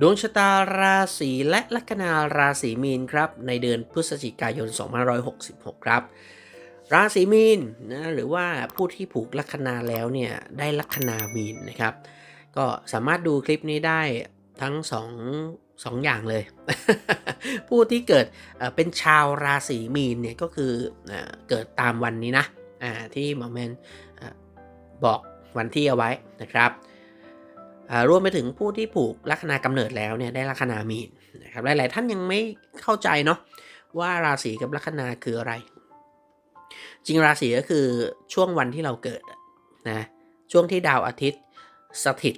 ดวงชะตาราศีและลัคนาราศีมีนครับในเดือนพฤศจิกายน 2566 ครับ ราศีมีนนะหรือว่าผู้ที่ผูกลัคนาแล้วเนี่ยได้ลัคนามีนนะครับ ก็สามารถดูคลิปนี้ได้ทั้งสองสองอย่างเลย ผู้ที่เกิดเป็นชาวราศีมีนเนี่ยก็คือเกิดตามวันนี้นะที่หมอแมนเอ่อบอกวันที่เอาไว้นะครับ รวมไปถึงผู้ที่ผูกลัคนากำเนิดแล้วเนี่ยได้ลัคนามีนนะครับหลาย ๆ ท่านยังไม่เข้าใจเนาะว่าราศีกับลัคนาคืออะไร จริงราศีก็คือช่วงวันที่เราเกิดนะช่วงที่ดาวอาทิตย์สถิต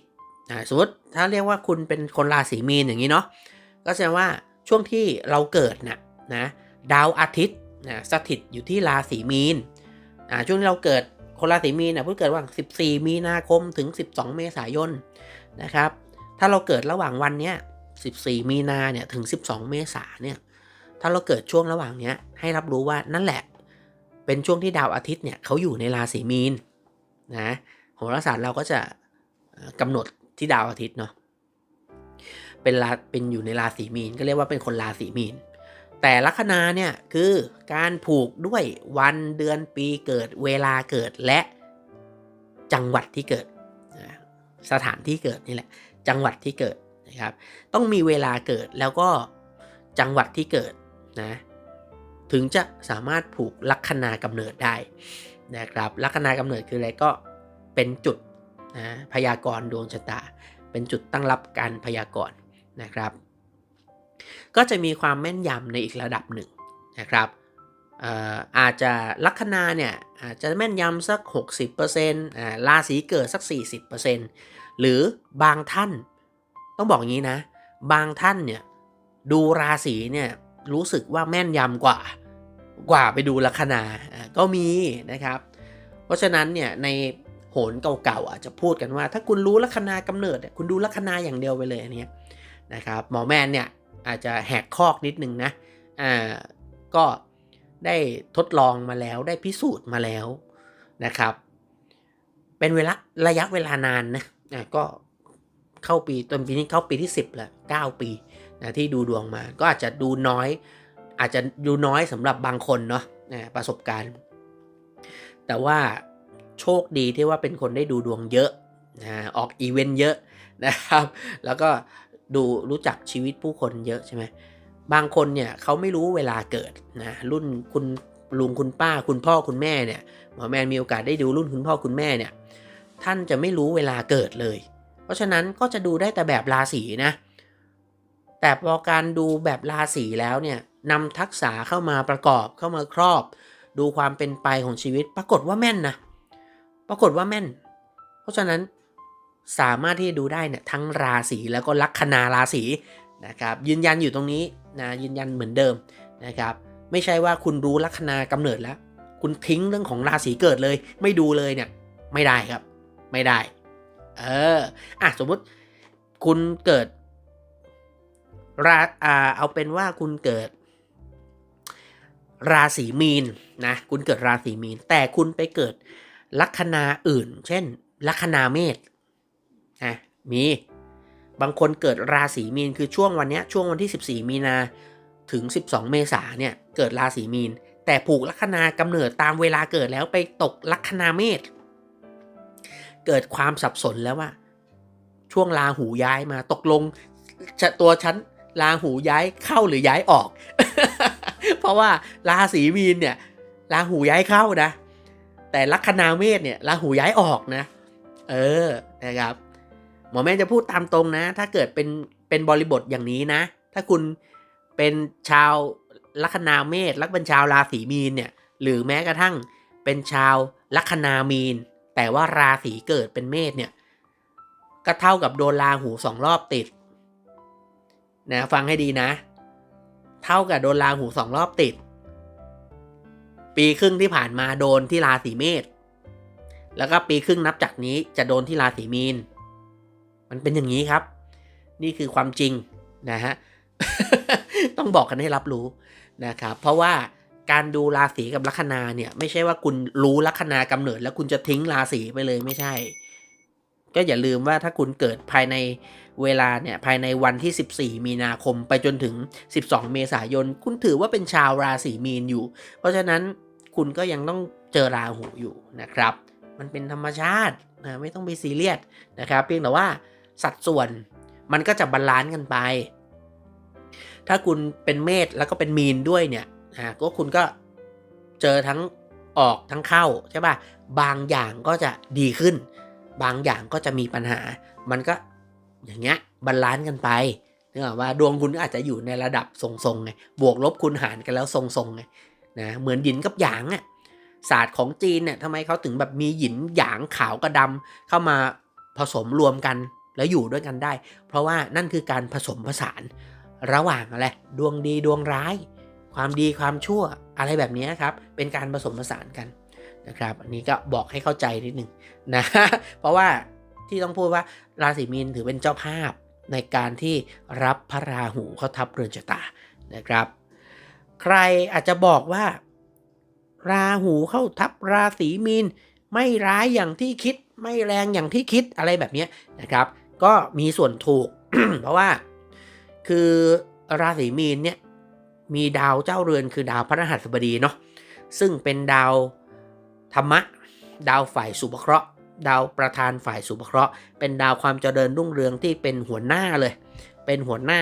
นะสมมติถ้าเรียกว่าคุณเป็นคนราศีมีนอย่างนี้เนาะก็แสดงว่าช่วงที่เราเกิดนะนะดาวอาทิตย์นะสถิตอยู่ที่ราศีมีนอ่าช่วงที่เราเกิดคนราศีมีนนะเพิ่งเกิดระหว่าง14 มีนาคมถึง 12 เมษายน นะครับ ถ้าเราเกิดระหว่างวันเนี้ย14 มีนาเนี่ยถึง 12 เมษาเนี่ยถ้าเราเกิดช่วงระหว่างเนี้ยให้รับรู้ว่านั่นแหละ เป็นช่วงที่ดาวอาทิตย์เนี่ยเขาอยู่ในราศีมีนนะโหราศาสตร์เราก็จะเอ่อกำหนดที่ดาวอาทิตย์เนาะเป็นราเป็นอยู่ในราศีมีนก็เรียกว่าเป็นคนราศีมีน แต่ลัคนาเนี่ยคือการผูกด้วยวันเดือนปีเกิดเวลาเกิดและจังหวัดที่เกิด สถานที่เกิดนี่แหละ จังหวัดที่เกิดนะครับ ต้องมีเวลาเกิดแล้วก็จังหวัดที่เกิดนะถึงจะสามารถผูกลัคนากำเนิดได้นะครับ ลัคนากำเนิดคืออะไรก็เป็นจุดนะพยากรณ์ดวงชะตา เป็นจุดตั้งรับการพยากรณ์นะครับ ก็จะมีความแม่นยำในอีกระดับหนึ่งนะครับ อาจจะลัคนาเนี่ยอาจจะแม่นยำสัก 60%อ่าราศีเกิดสัก 40%หรือบางท่านต้องบอกงี้นะ บางท่านเนี่ยดูราศีเนี่ยรู้สึกว่าแม่นยำกว่ากว่าไปดูลัคนาก็มีนะครับ เพราะฉะนั้นเนี่ยในโหนเก่าๆอาจจะพูดกันว่า ถ้าคุณรู้ลัคนากำเนิดคุณดูลัคนาอย่างเดียวไปเลยอันนี้นะครับหมอแมนเนี่ยอาจจะแหกคอกนิดนึงนะอ่าก็ ได้ทดลองมาแล้วได้พิสูจน์มาแล้วนะครับ เป็นเวลาระยะเวลานานนะอะก็เข้าปีตอนปีนี้เข้าปีที่ 10แล้ว9ปีนะที่ดูดวงมา ก็อาจจะดูน้อย อาจจะดูน้อยสำหรับบางคนเนาะนะประสบการณ์ แต่ว่าโชคดีที่ว่าเป็นคนได้ดูดวงเยอะนะออกอีเวนต์เยอะนะครับ แล้วก็ดูรู้จักชีวิตผู้คนเยอะใช่ไหม บางคนเนี่ยเขาไม่รู้เวลาเกิดนะรุ่นคุณลุงคุณป้าคุณพ่อคุณแม่เนี่ยหมอแมนมีโอกาสได้ดูรุ่นคุณพ่อคุณแม่เนี่ยท่านจะไม่รู้เวลาเกิดเลย เพราะฉะนั้นก็จะดูได้แต่แบบราศีนะ แต่พอการดูแบบราศีแล้วเนี่ยนำทักษะเข้ามาประกอบเข้ามาครอบ ดูความเป็นไปของชีวิต ปรากฏว่าแม่นนะปรากฏว่าแม่น เพราะฉะนั้นสามารถที่จะดูได้เนี่ยทั้งราศีแล้วก็ลัคนาราศี นะครับยืนยันอยู่ตรงนี้นะยืนยันเหมือนเดิมนะครับไม่ใช่ว่าคุณรู้ลัคนากำเนิดแล้ว คุณทิ้งเรื่องของราศีเกิดเลย ไม่ดูเลยเนี่ยไม่ได้ครับ ไม่ได้ เอออะสมมุติคุณเกิดราอ่าเอาเป็นว่าคุณเกิด ราศีมีนนะคุณเกิดราศีมีน แต่คุณไปเกิดลัคนาอื่น เช่น ลัคนาเมษอะมี บางคนเกิดราศีมีนคือช่วงวันนี้ช่วงวันที่ 14 มีนาถึง 12 เมษาเนี่ยเกิดราศีมีน แต่ผูกลัคนากำเนิดตามเวลาเกิดแล้วไปตกลัคนาเมษเกิดความสับสนแล้วว่า ช่วงลาหูย้ายมาตกลงจะตัวฉันลาหูย้ายเข้าหรือย้ายออก เพราะว่าราศีมีนเนี่ยลาหูย้ายเข้านะ แต่ลัคนาเมษเนี่ยลาหูย้ายออกนะ เออนะครับ มอแม่จะพูดตามตรงนะ ถ้าเกิดเป็นเป็นบริบทอย่างนี้นะ ถ้าคุณเป็นชาวลัคนาเมษและเป็นชาวราศีมีนเนี่ย หรือแม้กระทั่งเป็นชาวลัคนามีน แต่ว่าราศีเกิดเป็นเมษเนี่ย ก็เท่ากับโดนราหูสองรอบติดนะฟังให้ดีนะ เท่ากับโดนราหูสองรอบติด ปีครึ่งที่ผ่านมาโดนที่ราศีเมษแล้วก็ปีครึ่งนับจากนี้จะโดนที่ราศีมีน มันเป็นอย่างนี้ครับ นี่คือความจริงนะฮะ ต้องบอกกันให้รับรู้นะครับ เพราะว่าการดูราศีกับลัคนาเนี่ย ไม่ใช่ว่าคุณรู้ลัคนากำเนิด แล้วคุณจะทิ้งราศีไปเลยไม่ใช่ ก็อย่าลืมว่าถ้าคุณเกิดภายในเวลาเนี่ยภายในวันที่ 14 มีนาคมไปจนถึง 12 เมษายน คุณถือว่าเป็นชาวราศีมีนอยู่ เพราะฉะนั้นคุณก็ยังต้องเจอราหูอยู่นะครับ มันเป็นธรรมชาตินะไม่ต้องไปซีเรียสนะครับ เพียงแต่ว่า สัดส่วนมันก็จะบาลานซ์กันไป ถ้าคุณเป็นเมษแล้วก็เป็นมีนด้วยเนี่ยนะก็คุณก็เจอทั้งออกทั้งเข้าใช่ป่ะ บางอย่างก็จะดีขึ้น บางอย่างก็จะมีปัญหา มันก็อย่างเงี้ยบาลานซ์กันไปนึกออกว่าดวงคุณก็อาจจะอยู่ในระดับทรงๆไง บวกลบคูณหารกันแล้วทรงๆไงนะ เหมือนหยินกับหยางอะศาสตร์ของจีนเนี่ยทำไมเขาถึงแบบมีหยินหยางขาวกับดำเข้ามาผสมรวมกัน แล้วอยู่ด้วยกันได้ เพราะว่านั่นคือการผสมผสานระหว่างอะไรดวงดีดวงร้าย ความดีความชั่วอะไรแบบนี้ครับ เป็นการผสมผสานกันนะครับ อันนี้ก็บอกให้เข้าใจนิดหนึ่งนะ เพราะว่าที่ต้องพูดว่าราศีมีนถือเป็นเจ้าภาพในการที่รับพระราหูเข้าทับเรือนชะตานะครับ ใครอาจจะบอกว่า ราหูเข้าทับราศีมีน ไม่ร้ายอย่างที่คิด ไม่แรงอย่างที่คิดอะไรแบบนี้นะครับ ก็มีส่วนถูก เพราะว่าคือราศีมีนเนี่ยมีดาวเจ้าเรือนคือดาวพระรหัสบดีเนาะซึ่งเป็นดาวธรรมะ ดาวฝ่ายสุภเคราะห์ ดาวประธานฝ่ายสุภเคราะห์ เป็นดาวความเจริญรุ่งเรืองที่เป็นหัวหน้าเลย เป็นหัวหน้า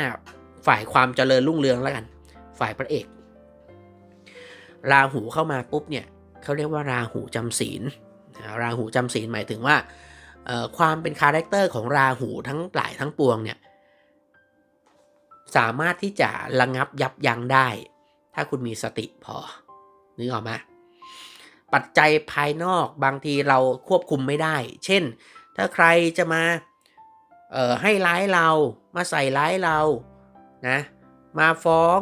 ฝ่ายความเจริญรุ่งเรืองแล้วกัน ฝ่ายพระเอก ราหูเข้ามาปุ๊บเนี่ยเขาเรียกว่าราหูจำศีล ราหูจำศีลหมายถึงว่า ความเป็นคาแรคเตอร์ของราหูทั้งหลายทั้งปวงเนี่ยสามารถที่จะระงับยับยั้งได้ ถ้าคุณมีสติพอนึกออกไหมปัจจัยภายนอกบางทีเราควบคุมไม่ได้ เช่น ถ้าใครจะมาให้ร้ายเรามาใส่ร้ายเรานะมาฟ้อง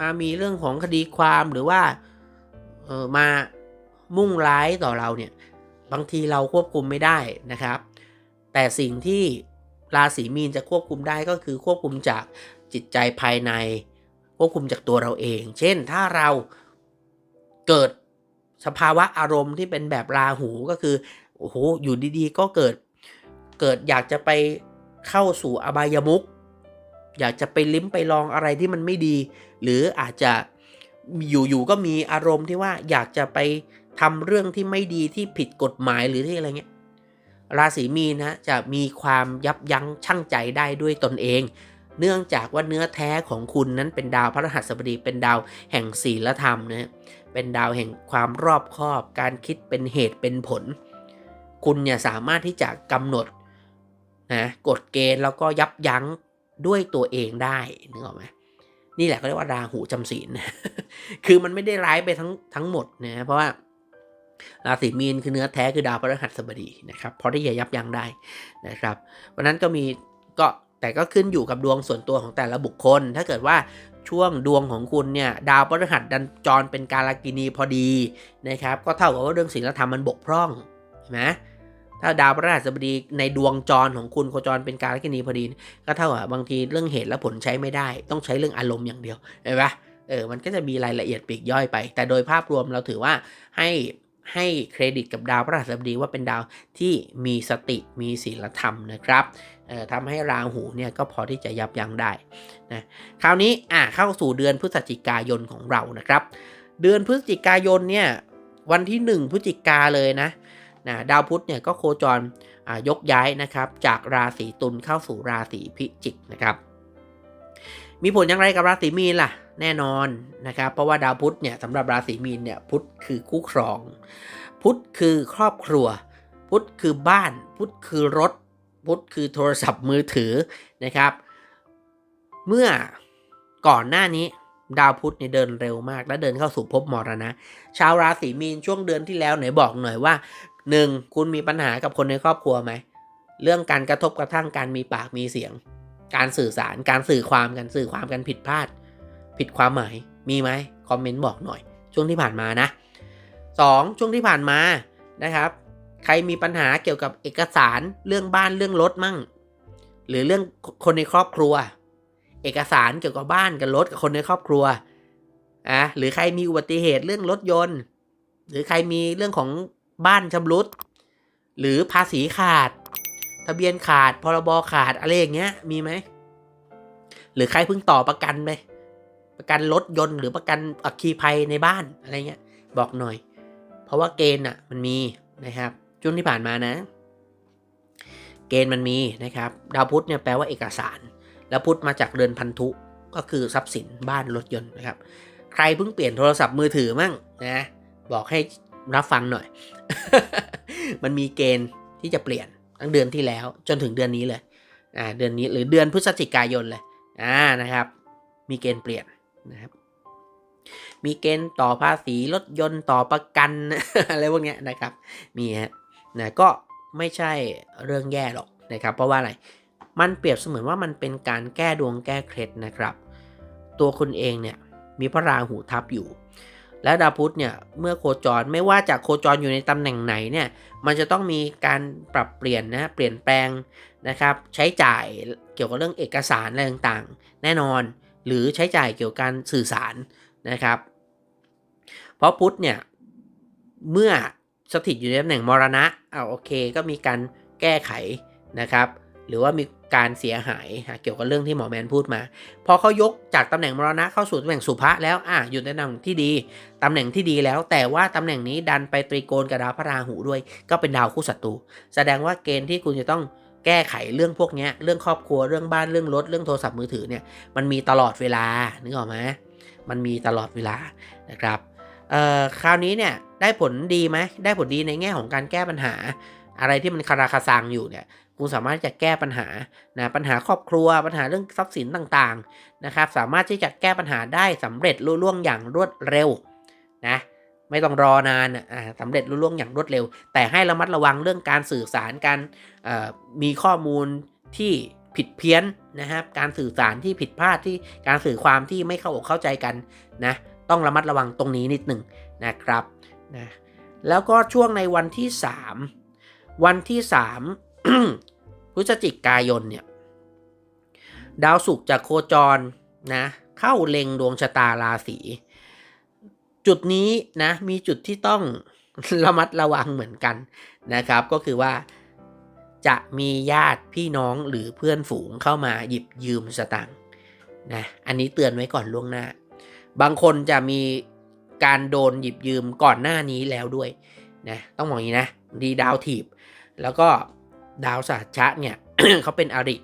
มามีเรื่องของคดีความหรือว่ามามุ่งร้ายต่อเราเนี่ย บางทีเราควบคุมไม่ได้นะครับ แต่สิ่งที่ราศีมีนจะควบคุมได้ก็คือควบคุมจากจิตใจภายใน ควบคุมจากตัวเราเอง เช่นถ้าเราเกิดสภาวะอารมณ์ที่เป็นแบบราหูก็คือโอ้โหอยู่ดีๆ ก็เกิดเกิดอยากจะไปเข้าสู่อบายมุขอยากจะไปลิ้มไปลองอะไรที่มันไม่ดี หรืออาจจะอยู่ๆก็มีอารมณ์ที่ว่าอยากจะไป ทำเรื่องที่ไม่ดีที่ผิดกฎหมายหรือที่อะไรเงี้ยราศีมีนนะจะมีความยับยั้งชั่งใจได้ด้วยตนเอง เนื่องจากว่าเนื้อแท้ของคุณนั้นเป็นดาวพระรหัสบดีเป็นดาวแห่งศีลธรรมนะเป็นดาวแห่งความรอบคอบ การคิดเป็นเหตุเป็นผล คุณเนี่ยสามารถที่จะกำหนดนะกฎเกณฑ์แล้วก็ยับยั้งด้วยตัวเองได้นึกออกไหมนี่แหละเขาเรียกว่าราหูจำศีล คือมันไม่ได้ร้ายไปทั้งทั้งหมดนะเพราะว่า ราศีมีนคือเนื้อแท้คือดาวพฤหัสบดีนะครับพอที่จะยับยั้งได้นะครับวันนั้นก็มีก็แต่ก็ขึ้นอยู่กับดวงส่วนตัวของแต่ละบุคคล ถ้าเกิดว่าช่วงดวงของคุณเนี่ยดาวพฤหัสดันจรเป็นการกินีพอดีนะครับก็เท่ากับว่าเรื่องศีลธรรมมันบกพร่องใช่ไหมถ้าดาวพฤหัสบดีในดวงจรของคุณโคจรเป็นการกินีพอดี ก็เท่ากับบางทีเรื่องเหตุและผลใช้ไม่ได้ ต้องใช้เรื่องอารมณ์อย่างเดียวเห็นปะเออมันก็จะมีรายละเอียดปีกย่อยไป แต่โดยภาพรวมเราถือว่าให้ ให้เครดิตกับดาวพฤหัสบดีว่าเป็นดาวที่มีสติมีศีลธรรมนะครับทำให้ราหูเนี่ยก็พอที่จะยับยั้งได้นะคราวนี้อะเข้าสู่เดือนพฤศจิกายนของเรานะครับ เดือนพฤศจิกายนเนี่ยวันที่ 1 พฤศจิกาเลยนะนะดาวพุธเนี่ยก็โคจรยกย้ายนะครับ จากราศีตุลเข้าสู่ราศีพิจิกนะครับ มีผลอย่างไรกับราศีมีนล่ะ แน่นอนนะครับ เพราะว่าดาวพุธเนี่ยสำหรับราศีมีนเนี่ยพุธคือคู่ครอง พุธคือครอบครัว พุธคือบ้าน พุธคือรถ พุธคือโทรศัพท์มือถือนะครับ เมื่อก่อนหน้านี้ดาวพุธเนี่ยเดินเร็วมาก และเดินเข้าสู่ภพมรณะ ชาวราศีมีนช่วงเดือนที่แล้วไหนบอกหน่อยว่าหนึ่งคุณมีปัญหากับคนในครอบครัวไหม เรื่องการกระทบกระทั่งการมีปากมีเสียง การสื่อสารการสื่อความกันสื่อความกันผิดพลาด ผิดความหมายมีไหมคอมเมนต์บอกหน่อย ช่วงที่ผ่านมานะ 2. ช่วงที่ผ่านมานะครับ ใครมีปัญหาเกี่ยวกับเอกสารเรื่องบ้านเรื่องรถมั่ง หรือเรื่องคนในครอบครัว เอกสารเกี่ยวกับบ้านกับรถกับคนในครอบครัวอะหรือใครมีอุบัติเหตุเรื่องรถยนต์ หรือใครมีเรื่องของบ้านชำรุด หรือภาษีขาด ทะเบียนขาดพรบขาดอะไรอย่างเงี้ยมีไหมหรือใครเพิ่งต่อประกันไป ประกันรถยนต์หรือประกันอัคคีภัยในบ้านอะไรเงี้ยบอกหน่อย เพราะว่าเกณฑ์อะมันมีนะครับช่วงที่ผ่านมานะ เกณฑ์มันมีนะครับดาวพุธเนี่ยแปลว่าเอกสาร แล้วพุธมาจากเรือนพันธุก็คือทรัพย์สินบ้านรถยนต์นะครับ ใครเพิ่งเปลี่ยนโทรศัพท์มือถือมั่งนะบอกให้รับฟังหน่อย มันมีเกณฑ์ที่จะเปลี่ยนตั้งเดือนที่แล้วจนถึงเดือนนี้เลยอ่าเดือนนี้หรือเดือนพฤศจิกายนเลยอ่านะครับ มีเกณฑ์เปลี่ยน นะครับ มีเกณฑ์ต่อภาษีรถยนต์ต่อประกันอะไรพวกนี้นะครับ มีฮะนะก็ไม่ใช่เรื่องแย่หรอกนะครับ เพราะว่าอะไร มันเปรียบเสมือนว่ามันเป็นการแก้ดวงแก้เคล็ดนะครับ ตัวคุณเองเนี่ยมีพระราหูทับอยู่ และดาวพุธเนี่ยเมื่อโคจรไม่ว่าจะโคจรอยู่ในตำแหน่งไหนเนี่ย มันจะต้องมีการปรับเปลี่ยนนะเปลี่ยนแปลงนะครับ ใช้จ่ายเกี่ยวกับเรื่องเอกสารอะไรต่างๆ แน่นอน หรือใช้จ่ายเกี่ยวกับการสื่อสารนะครับ เพราะพุทธเนี่ย เมื่อสถิตอยู่ในตำแหน่งมรณะเอาโอเค ก็มีการแก้ไขนะครับ หรือว่ามีการเสียหายเกี่ยวกับเรื่องที่หมอแมนพูดมา พอเขายกจากตำแหน่งมรณะเข้าสู่ตำแหน่งสุภะแล้วอะอยู่ในตำแหน่งที่ดีตำแหน่งที่ดีแล้ว แต่ว่าตำแหน่งนี้ดันไปตรีโกณกับดาวพระราหูด้วย ก็เป็นดาวคู่ศัตรูแสดงว่าเกณฑ์ที่คุณจะต้อง แก้ไขเรื่องพวกนี้เรื่องครอบครัวเรื่องบ้านเรื่องรถเรื่องโทรศัพท์มือถือเนี่ยมันมีตลอดเวลานึกออกไหมมันมีตลอดเวลานะครับคราวนี้เนี่ยได้ผลดีไหมได้ผลดีในแง่ของการแก้ปัญหา อะไรที่มันคาราคาซังอยู่เนี่ยคุณสามารถจะแก้ปัญหานะปัญหาครอบครัวปัญหาเรื่องทรัพย์สินต่างๆนะครับ สามารถที่จะแก้ปัญหาได้สำเร็จรุ่ล่วงอย่างรวดเร็วนะ ไม่ต้องรอนานอ่าสำเร็จรุ่ล่วงอย่างรวดเร็ว แต่ให้ระมัดระวังเรื่องการสื่อสารการมีข้อมูลที่ผิดเพี้ยนนะครับการสื่อสารที่ผิดพลาดที่การสื่อความที่ไม่เข้าอกเข้าใจกันนะต้องระมัดระวังตรงนี้นิดหนึ่งนะครับนะแล้วก็ช่วงในวันที่ 3 วันที่3พฤศจิกายนเนี่ยดาวศุกร์จากโคจรนะเข้าเล็งดวงชะตาราศี จุดนี้นะมีจุดที่ต้องระมัดระวังเหมือนกันนะครับ ก็คือว่าจะมีญาติพี่น้องหรือเพื่อนฝูงเข้ามาหยิบยืมสตางค์นะอันนี้เตือนไว้ก่อนล่วงหน้า บางคนจะมีการโดนหยิบยืมก่อนหน้านี้แล้วด้วยนะต้องมองอย่างนี้นะดีดาวถีบ แล้วก็ดาวสาชะเนี่ยเขาเป็นอริ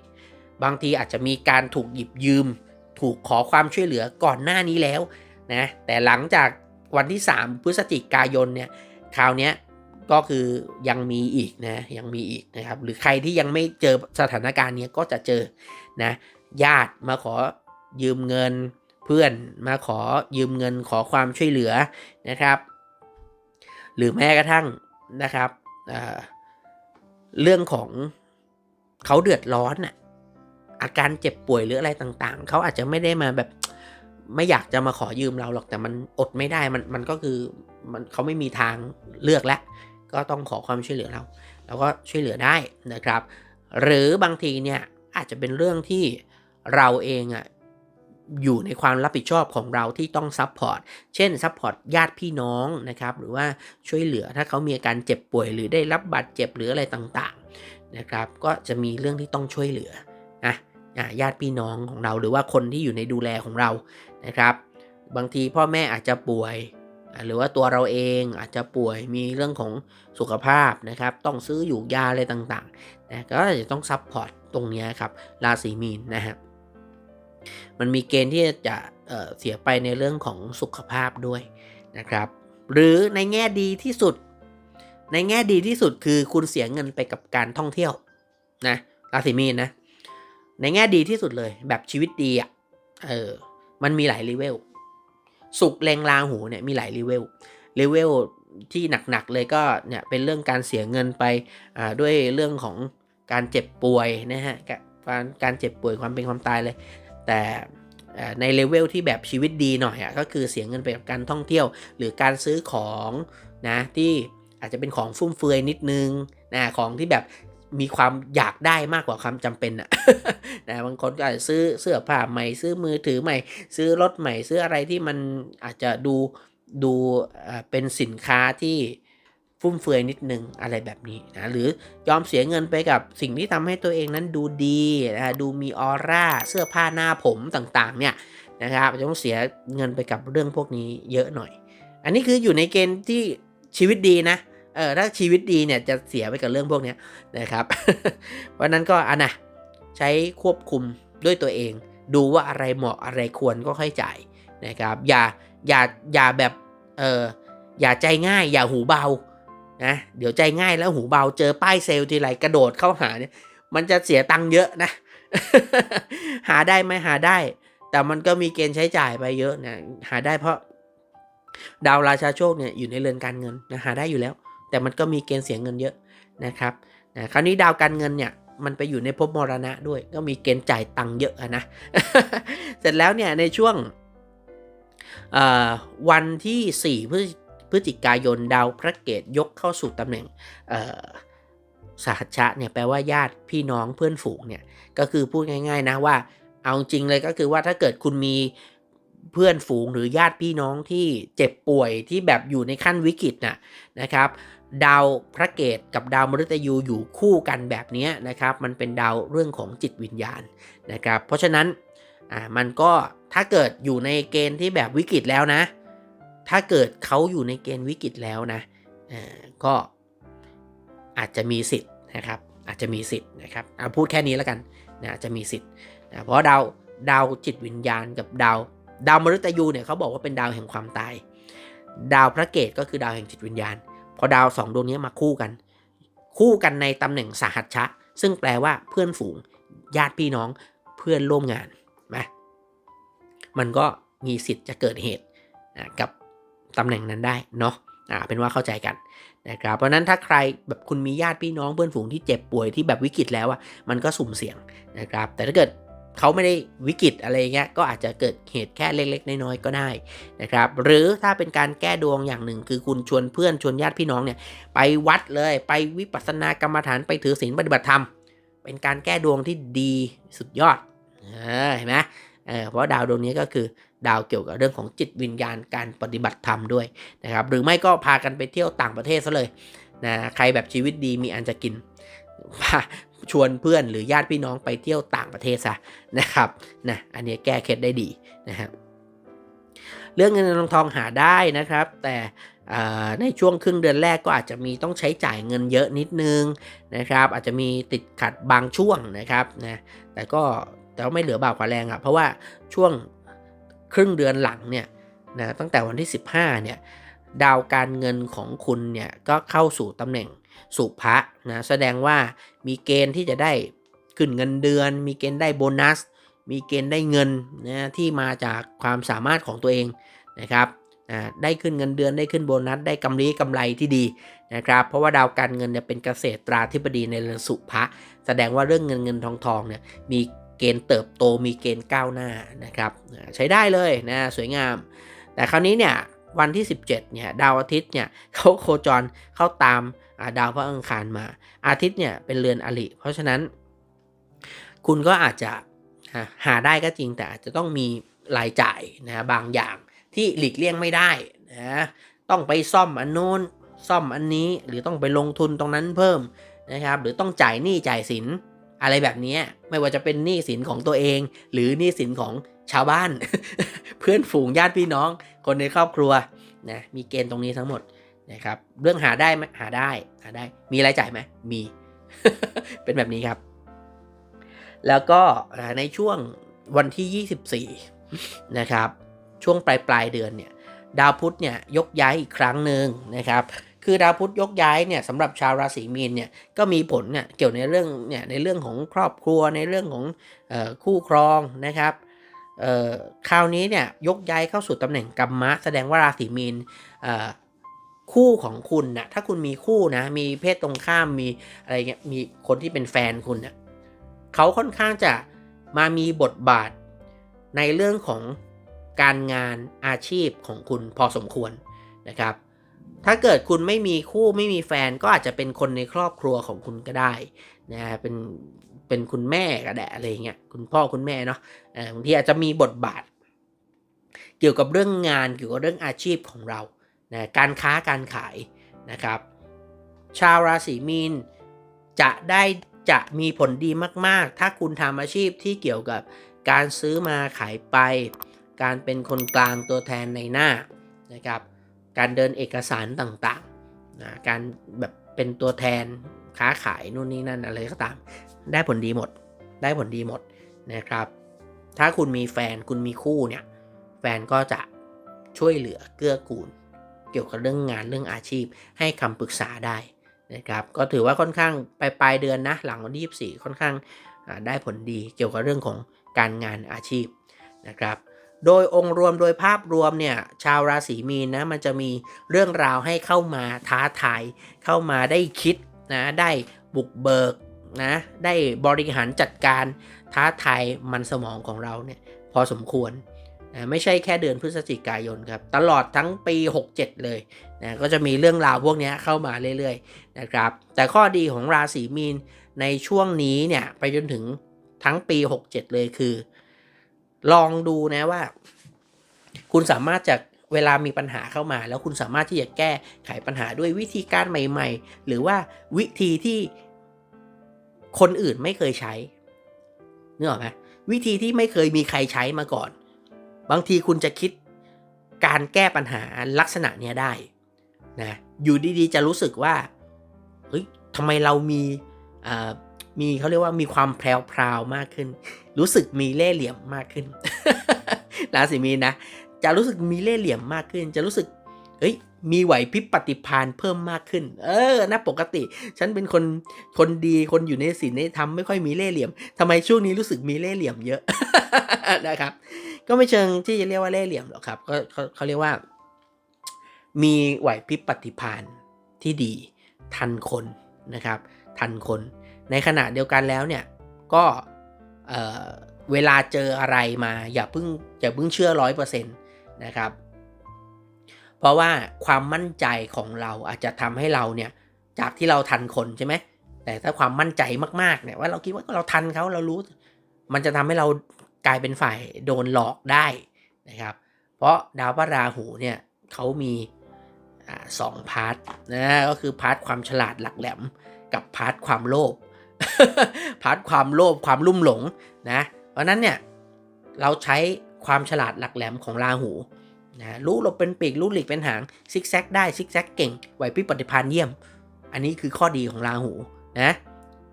บางทีอาจจะมีการถูกหยิบยืม ถูกขอความช่วยเหลือก่อนหน้านี้แล้วนะแต่หลังจาก วันที่ 3 พฤศจิกายนเนี่ยคราวนี้ก็คือยังมีอีกนะยังมีอีกนะครับ หรือใครที่ยังไม่เจอสถานการณ์นี้ก็จะเจอนะญาติมาขอยืมเงินเพื่อนมาขอยืมเงินขอความช่วยเหลือนะครับ หรือแม้กระทั่งนะครับเรื่องของเขาเดือดร้อนอะอาการเจ็บป่วยหรืออะไรต่างๆ เขาอาจจะไม่ได้มาแบบ ไม่อยากจะมาขอยืมเราหรอกแต่มันอดไม่ได้มันมันก็คือมันเขาไม่มีทางเลือกแล้ว ก็ต้องขอความช่วยเหลือเราเราก็ช่วยเหลือได้นะครับ หรือบางทีเนี่ยอาจจะเป็นเรื่องที่เราเองอะอยู่ในความรับผิดชอบของเราที่ต้องซัพพอร์ต เช่นซัพพอร์ตญาติพี่น้องนะครับ หรือว่าช่วยเหลือถ้าเขามีอาการเจ็บป่วย หรือได้รับบาดเจ็บหรืออะไรต่างๆนะครับ ก็จะมีเรื่องที่ต้องช่วยเหลือนะ ญาติพี่น้องของเราหรือว่าคนที่อยู่ในดูแลของเรานะครับ บางทีพ่อแม่อาจจะป่วย หรือว่าตัวเราเองอาจจะป่วยมีเรื่องของสุขภาพนะครับ ต้องซื้ออยู่ยาอะไรต่างๆนะก็จะต้องซัพพอร์ตตรงนี้ครับราศีมีนนะฮะมันมีเกณฑ์ที่จะเเสียไปในเรื่องของสุขภาพด้วยนะครับ หรือในแง่ดีที่สุด ในแง่ดีที่สุดคือคุณเสียเงินไปกับการท่องเที่ยวนะราศีมีนนะ ในแง่ดีที่สุดเลย แบบชีวิตดีอะ่ะเออมันมีหลายเลเวลสุกเลงลาหูเนี่ยมีหลายเลเวลเลเวลที่หนักๆเลยก็เนี่ยเป็นเรื่องการเสียเงินไปด้วยเรื่องของการเจ็บป่วยนะฮะการการเจ็บป่วยความเป็นความตายเลย แต่ในเลเวลที่แบบชีวิตดีหน่อยอะก็คือเสียเงินไปกับการท่องเที่ยว หรือการซื้อของนะที่อาจจะเป็นของฟุ่มเฟือยนิดนึงนะของที่แบบมีความอยากได้มากกว่าความจำเป็นอะ นะบางคนก็อาจจะซื้อเสื้อผ้าใหม่ซื้อมือถือใหม่ ซื้อรถใหม่ซื้ออะไรที่มันอาจจะดูดูเป็นสินค้าที่ฟุ่มเฟือยนิดนึงอะไรแบบนี้นะหรือยอมเสียเงินไปกับสิ่งที่ทำให้ตัวเองนั้นดูดีนะดูมีออร่าเสื้อผ้าหน้าผมต่างๆเนี่ยนะครับจะต้องเสียเงินไปกับเรื่องพวกนี้เยอะหน่อย อันนี้คืออยู่ในเกณฑ์ที่ชีวิตดีนะเออถ้าชีวิตดีเนี่ยจะเสียไปกับเรื่องพวกนี้นะครับเพราะนั้นก็อันนะ ใช้ควบคุมด้วยตัวเอง ดูว่าอะไรเหมาะอะไรควรก็ค่อยจ่ายนะครับ อย่าอย่าอย่าแบบเอออย่าใจง่าย อย่าหูเบานะเดี๋ยวใจง่ายแล้วหูเบาเจอป้ายเซลล์ทีไรกระโดดเข้าหาเนี่ยมันจะเสียตังค์เยอะนะ หาได้ไหมหาได้ แต่มันก็มีเกณฑ์ใช้จ่ายไปเยอะนะหาได้เพราะดาวราชาโชคเนี่ยอยู่ในเรือนการเงินนะหาได้อยู่แล้ว แต่มันก็มีเกณฑ์เสียเงินเยอะนะครับนะคราวนี้ดาวการเงินเนี่ย มันไปอยู่ในภพมรณะด้วย ก็มีเกณฑ์จ่ายตังค์เยอะอะนะ เสร็จแล้วเนี่ยในช่วงวันที่4พฤพฤศจิกายนดาวพระเกตยกเข้าสู่ตำแหน่งสหัชชะเนี่ยแปลว่าญาติพี่น้องเพื่อนฝูงเนี่ยก็คือพูดง่ายๆนะว่าเอาจริงเลยก็คือว่าถ้าเกิดคุณมีเพื่อนฝูงหรือญาติพี่น้องที่เจ็บป่วยที่แบบอยู่ในขั้นวิกฤตนะนะครับ ดาวพระเกตกับดาวมฤตยูอยู่คู่กันแบบนี้นะครับ มันเป็นดาวเรื่องของจิตวิญญาณนะครับ เพราะฉะนั้นอ่ามันก็ถ้าเกิดอยู่ในเกณฑ์ที่แบบวิกฤตแล้วนะ ถ้าเกิดเขาอยู่ในเกณฑ์วิกฤตแล้วนะอ่าก็อาจจะมีสิทธิ์นะครับ อาจจะมีสิทธิ์นะครับเอาพูดแค่นี้แล้วกันนะจะมีสิทธิ์นะเพราะดาวดาวจิตวิญญาณกับดาว ดาวมฤตยูเนี่ยเขาบอกว่าเป็นดาวแห่งความตาย ดาวพระเกตก็คือดาวแห่งจิตวิญญาณ พอดาวสองดวงนี้มาคู่กัน คู่กันในตำแหน่งสหัชชะ ซึ่งแปลว่าเพื่อนฝูง ญาติพี่น้องเพื่อนร่วมงานนะมันก็มีสิทธิ์จะเกิดเหตุกับตำแหน่งนั้นได้เนาะอ่าเป็นว่าเข้าใจกันนะครับเพราะนั้นถ้าใครแบบคุณมีญาติพี่น้องเพื่อนฝูงที่เจ็บป่วยที่แบบวิกฤตแล้วอะมันก็สุ่มเสี่ยงนะครับ แต่ถ้าเกิด เขาไม่ได้วิกฤตอะไรเงี้ยก็อาจจะเกิดเหตุแค่เล็ก ๆ น้อยๆก็ได้นะครับหรือถ้าเป็นการแก้ดวงอย่างหนึ่ง คือคุณชวนเพื่อนชวนญาติพี่น้องเนี่ยไปวัดเลยไปวิปัสสนากรรมฐานไปถือศีลปฏิบัติธรรม เป็นการแก้ดวงที่ดีสุดยอดเห็นไหมเพราะดาวดวงนี้ก็คือดาวเกี่ยวกับเรื่องของจิตวิญญาณการปฏิบัติธรรมด้วยนะครับหรือไม่ก็พากันไปเที่ยวต่างประเทศซะเลยนะใครแบบชีวิตดีมีอันจะกิน ชวนเพื่อนหรือญาติพี่น้องไปเที่ยวต่างประเทศซะนะครับนะอันนี้แก้เคล็ดได้ดีนะครับเรื่องเงินทองทองหาได้นะครับ แต่ในช่วงครึ่งเดือนแรกก็อาจจะมีต้องใช้จ่ายเงินเยอะนิดนึงนะครับ อาจจะมีติดขัดบางช่วงนะครับนะแต่ก็แต่ก็ไม่เหลือบ่าวขวาแรงอะ่ะเพราะว่าช่วงครึ่งเดือนหลังเนี่ยนะตั้งแต่วันที่ 15เนี่ยดาวการเงินของคุณเนี่ยก็เข้าสู่ตำแหน่ง สุภะนะแสดงว่ามีเกณฑ์ที่จะได้ขึ้นเงินเดือน มีเกณฑ์ได้โบนัส มีเกณฑ์ได้เงินนะที่มาจากความสามารถของตัวเองนะครับได้ขึ้นเงินเดือนได้ขึ้นโบนัสได้กำไรกำไรที่ดีนะครับเพราะว่าดาวการเงินเนี่ยเป็นเกษตราธิบดีในเรือนสุภะแสดงว่าเรื่องเงินเงินทองทองเนี่ยมีเกณฑ์เติบโตมีเกณฑ์ก้าวหน้านะครับใช้ได้เลยนะสวยงาม แต่คราวนี้เนี่ย วันที่ 17เนี่ยดาวอาทิตย์เนี่ยเขาโคจรเข้าตามดาวพระอังคารมา อาทิตย์เนี่ยเป็นเรือนอริเพราะฉะนั้น คุณก็อาจจะหาได้ก็จริงแต่อาจจะต้องมีรายจ่ายนะบางอย่างที่หลีกเลี่ยงไม่ได้นะต้องไปซ่อมอันโน้นซ่อมอันนี้หรือต้องไปลงทุนตรงนั้นเพิ่มนะครับ หรือต้องจ่ายหนี้จ่ายสินอะไรแบบนี้ไม่ว่าจะเป็นหนี้สินของตัวเอง หรือหนี้สินของ ชาวบ้าน เพื่อนฝูงญาติพี่น้อง คนในครอบครัวนะมีเกณฑ์ตรงนี้ทั้งหมดนะครับ เรื่องหาได้ไหมหาได้หาได้ มีรายจ่ายไหมมี เป็นแบบนี้ครับ แล้วก็ในช่วงวันที่ 24 นะครับ ช่วงปลายปลายเดือนเนี่ย ดาวพุธเนี่ยยกย้ายอีกครั้งหนึ่งนะครับ คือดาวพุธยกย้ายเนี่ยสำหรับชาวราศีมีนเนี่ยก็มีผลเนี่ยเกี่ยวในเรื่องเนี่ยในเรื่องของครอบครัวในเรื่องของออคู่ครองนะครับ คราวนี้เนี่ยยกย้ายเข้าสู่ตำแหน่งกัมมะ แสดงว่าราศีมีนคู่ของคุณนะถ้าคุณมีคู่นะ มีเพศตรงข้ามมีอะไรเงี้ยมีคนที่เป็นแฟนคุณเนะ่ยเขาค่อนข้างจะมามีบทบาทในเรื่องของการงานอาชีพของคุณพอสมควรนะครับ ถ้าเกิดคุณไม่มีคู่ไม่มีแฟนก็อาจจะเป็นคนในครอบครัวของคุณก็ได้นะเป็น เป็นคุณแม่ก็ได้อะไรเงี้ยคุณพ่อคุณแม่เนาะบางทีอาจจะมีบทบาท เกี่ยวกับเรื่องงานเกี่ยวกับเรื่องอาชีพของเรานะการค้าการขายนะครับ ชาวราศีมีนจะได้จะมีผลดีมาก ๆ ถ้าคุณทำอาชีพที่เกี่ยวกับการซื้อมาขายไป การเป็นคนกลางตัวแทนในหน้านะครับ การเดินเอกสารต่างๆนะการแบบเป็นตัวแทน ค้าขายนู่นนี่นั่นอะไรก็ตาม ได้ผลดีหมด ได้ผลดีหมดนะครับ ถ้าคุณมีแฟนคุณมีคู่เนี่ย แฟนก็จะช่วยเหลือเกื้อกูล เกี่ยวกับเรื่องงานเรื่องอาชีพ ให้คำปรึกษาได้นะครับ ก็ถือว่าค่อนข้างปลายปลายเดือนนะ หลังวันที่24 ค่อนข้างได้ผลดีเกี่ยวกับเรื่องของการงานอาชีพนะครับโดยองค์รวมโดยภาพรวมเนี่ยชาวราศีมีนนะมันจะมีเรื่องราวให้เข้ามาท้าทายเข้ามาได้คิด นะได้บุกเบิกนะได้บริหารจัดการท้าทายมันสมองของเราเนี่ยพอสมควรนะไม่ใช่แค่เดือนพฤศจิกายนครับ ตลอดทั้งปี 67 เลยนะก็จะมีเรื่องราวพวกนี้เข้ามาเรื่อยๆนะครับ แต่ข้อดีของราศีมีนในช่วงนี้เนี่ยไปจนถึงทั้งปี 67 เลยคือ ลองดูนะว่า คุณสามารถจะ เวลามีปัญหาเข้ามา แล้วคุณสามารถที่จะแก้ไขปัญหาด้วยวิธีการใหม่ ๆ หรือว่าวิธีที่คนอื่นไม่เคยใช้นึกออกไหมวิธีที่ไม่เคยมีใครใช้มาก่อน บางทีคุณจะคิดการแก้ปัญหาลักษณะเนี้ยได้นะอยู่ดีๆ จะรู้สึกว่าเฮ้ยทำไมเรามีอ่ามีเขาเรียกว่ามีความแพรวๆมากขึ้น รู้สึกมีเล่ห์เหลี่ยมมากขึ้นราศีมีนนะ จะรู้สึกมีเล่ห์เหลี่ยมมากขึ้น จะรู้สึกเฮ้ยมีไหวพริบปฏิภาณเพิ่มมากขึ้น เออนะปกติ ฉันเป็นคนคนดีคนอยู่ในศีลในธรรมไม่ค่อยมีเล่ห์เหลี่ยมทำไมช่วงนี้รู้สึกมีเล่ห์เหลี่ยมเยอะนะครับ ก็ไม่เชิงที่จะเรียกว่าเล่ห์เหลี่ยมหรอกครับก็เขาเขาเรียกว่า มีไหวพริบปฏิภาณที่ดีทันคนนะครับ ทันคน ในขณะเดียวกันแล้วเนี่ยก็เเวลาเจออะไรมาอย่าเพิ่งอย่าเพิ่งเชื่อร้อยเปอร์เซ็นต์ นะครับ เพราะว่าความมั่นใจของเราอาจจะทำให้เราเนี่ยจากที่เราทันคนใช่ไหมแต่ถ้าความมั่นใจมากๆเนี่ยว่าเราคิดว่าเราทันเขาเรารู้ มันจะทำให้เรากลายเป็นฝ่ายโดนหลอกได้นะครับ เพราะดาวพระราหูเนี่ยเขามีสองพาร์ทนะก็คือพาร์ทความฉลาดหลักแหลมกับพาร์ทความโลภพาร์ทความโลภความลุ่มหลงนะ เพราะนั้นเนี่ยเราใช้ ความฉลาดหลักแหลมของราหูนะรู้หลบเป็นปีกรู้หลีกเป็นหางซิกแซกได้ซิกแซกเก่งไหวพริบปฏิภาณเยี่ยม อันนี้คือข้อดีของราหูนะ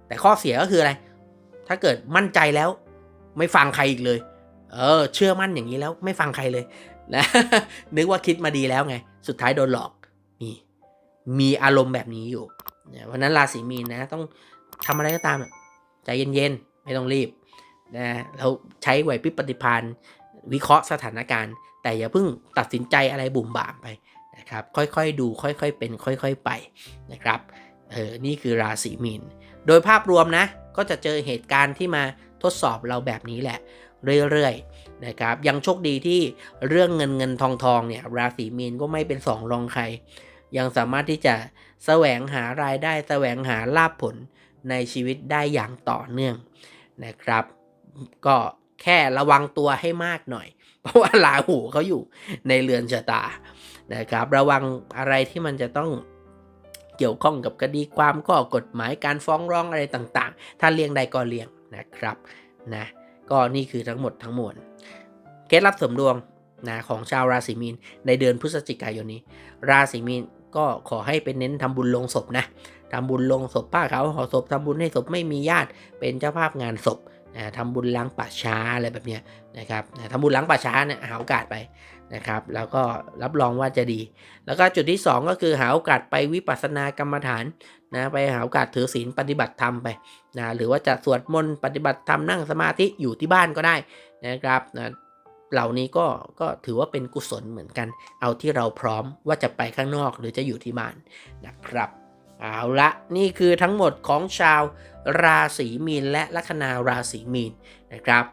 แต่ข้อเสียก็คืออะไร ถ้าเกิดมั่นใจแล้ว ไม่ฟังใครอีกเลย เออ เชื่อมั่นอย่างนี้แล้วไม่ฟังใครเลยนะนึกว่าคิดมาดีแล้วไง สุดท้ายโดนหลอกมีมีอารมณ์แบบนี้อยู่เพราะนั้นราศีมีนนะ ต้องทำอะไรก็ตามใจเย็นๆ ไม่ต้องรีบนะเราใช้ไหวพริบปฏิภาณ วิเคราะห์สถานการณ์ แต่อย่าเพิ่งตัดสินใจอะไรบุ่มบ่ามไปนะครับค่อยๆดูค่อยๆเป็น ค่อยๆไปนะครับเออนี่คือราศีมีน โดยภาพรวมนะก็จะเจอเหตุการณ์ที่มาทดสอบเราแบบนี้แหละ เรื่อยๆนะครับยังโชคดีที่เรื่องเงินเงินทองทองเนี่ยราศีมีนก็ไม่เป็นสองรองใคร ยังสามารถที่จะแสวงหารายได้แสวงหาลาภผลในชีวิตได้อย่างต่อเนื่องนะครับ ก็ แค่ระวังตัวให้มากหน่อย เพราะว่าลาหูเขาอยู่ในเรือนชะตานะครับ ระวังอะไรที่มันจะต้องเกี่ยวข้องกับคดีความข้อกฎหมายการฟ้องร้องอะไรต่างๆ ถ้าเลี่ยงใดก็เลี่ยงนะครับนะก็นี่คือทั้งหมดทั้งมวลเคล็ดลับเสริมดวงนะของชาวราศีมีนในเดือนพฤศจิกายนนี้ ราศีมีนก็ขอให้เป็นเน้นทำบุญลงศพนะทำบุญลงศพป้าเขาห่อศพทำบุญให้ศพไม่มีญาติเป็นเจ้าภาพงานศพ ทำบุญล้างป่าช้าอะไรแบบนี้นะครับนะทำบุญล้างป่าช้าเนี่ยหาโอกาสไปนะครับ แล้วก็รับรองว่าจะดี แล้วก็จุดที่ 2 ก็คือหาโอกาสไปวิปัสสนากรรมฐานนะไปหาโอกาสถือศีลปฏิบัติธรรมไปนะหรือว่าจะสวดมนต์ปฏิบัติธรรมนั่งสมาธิอยู่ที่บ้านก็ได้นะครับนะเหล่านี้ก็ก็ถือว่าเป็นกุศลเหมือนกัน เอาที่เราพร้อมว่าจะไปข้างนอกหรือจะอยู่ที่บ้านนะครับ เอาละนี่คือทั้งหมดของชาวราศีมีนและลัคนาราศีมีนนะครับ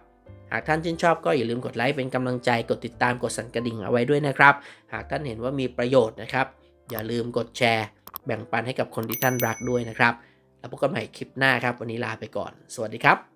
หากท่านชื่นชอบก็อย่าลืมกดไลค์เป็นกำลังใจกดติดตามกดสั่นกระดิ่งเอาไว้ด้วยนะครับ หากท่านเห็นว่ามีประโยชน์นะครับ อย่าลืมกดแชร์ แบ่งปันให้กับคนที่ท่านรักด้วยนะครับ แล้วพบกันใหม่คลิปหน้าครับ วันนี้ลาไปก่อน สวัสดีครับ